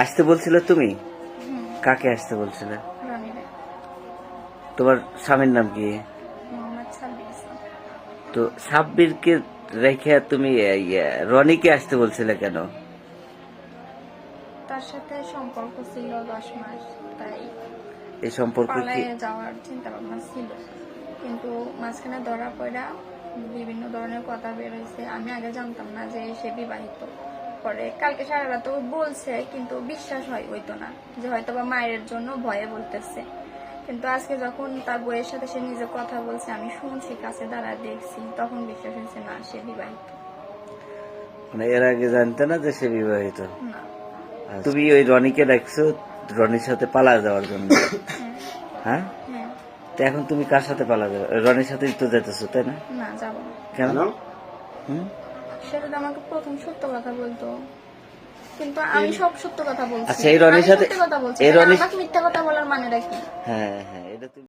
আসতে বলছিলে তুমি? কাকে আসতে বলছিলে? তোমার স্বামীর নাম কি? তো সাব্বিরকে রেখে তুমি রনিকে আসতে বলছিলে কেন? তার সাথে সম্পর্ক ছিল দশ মাস তাই এই সম্পর্ক যাওয়ার চিন্তা ভাবনা ছিল। কিন্তু মাঝখানে ধরা পড়া বিভিন্ন ধরনের কথা বের হয়েছে আমি আগে জানতাম না যে সে বিবাহিত। পরে কালকে সারা রাত ও বলছে কিন্তু বিশ্বাস হয় হইতো না যে হয়তো বা মায়ের জন্য ভয়ে বলতেছে। কিন্তু আজকে যখন তার বইয়ের সাথে সে নিজে কথা বলছে আমি শুনছি কাছে দাঁড়া দেখছি তখন বিশ্বাস হয়েছে না সে বিবাহিত। মানে এর আগে জানতে না যে সে বিবাহিত? না। আচ্ছা। তুমি ওই রনিকে ডাকছো রনির সাথে পালা যাওয়ার জন্য? হ্যাঁ। হ্যাঁ? তো এখন তুমি কার সাথে পালা যাবে? রনির সাথেই তো যেতেছো তাই না? না যাব না। কেন? হুম? সেটা তো আমাকে প্রথম সত্য কথা বলতো। কিন্তু আমি সব সত্য কথা বলছি। আচ্ছা, এই রনির সাথে- কথা বলছি। এই রনির- মিথ্যা কথা বলার মানেটা কি? হ্যাঁ হ্যাঁ এটা